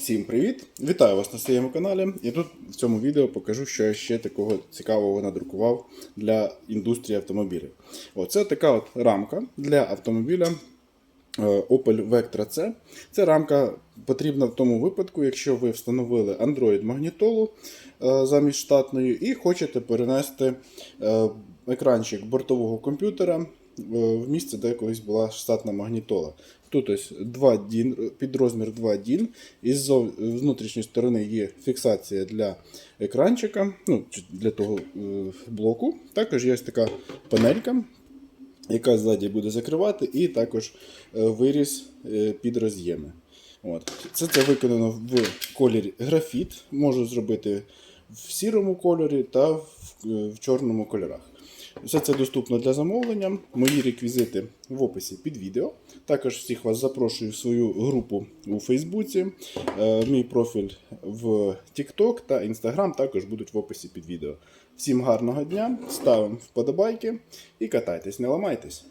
Всім привіт! Вітаю вас на своєму каналі. І тут в цьому відео покажу, що я ще такого цікавого надрукував для індустрії автомобілів. Оце така от рамка для автомобіля е, Opel Vectra C. Ця рамка потрібна в тому випадку, якщо ви встановили Android магнітолу е, замість штатної і хочете перенести е, екранчик бортового комп'ютера в місце, де колись була штатна магнітола. Тут ось 2 DIN, під розмір 2 DIN, і з внутрішньої сторони є фіксація для екранчика, ну, для того е, блоку. Також є ось така панелька, яка ззаді буде закривати, і також е, виріз е, під роз'єми. От. Це, це виконано в кольорі графіт. Можу зробити в сірому кольорі та в, е, в чорному кольорах. Все це доступно для замовлення. Мої реквізити в описі під відео. Також всіх вас запрошую в свою групу у Фейсбуці. Е, Мій профіль в TikTok та Instagram також будуть в описі під відео. Всім гарного дня, ставимо вподобайки і катайтесь, не ламайтесь.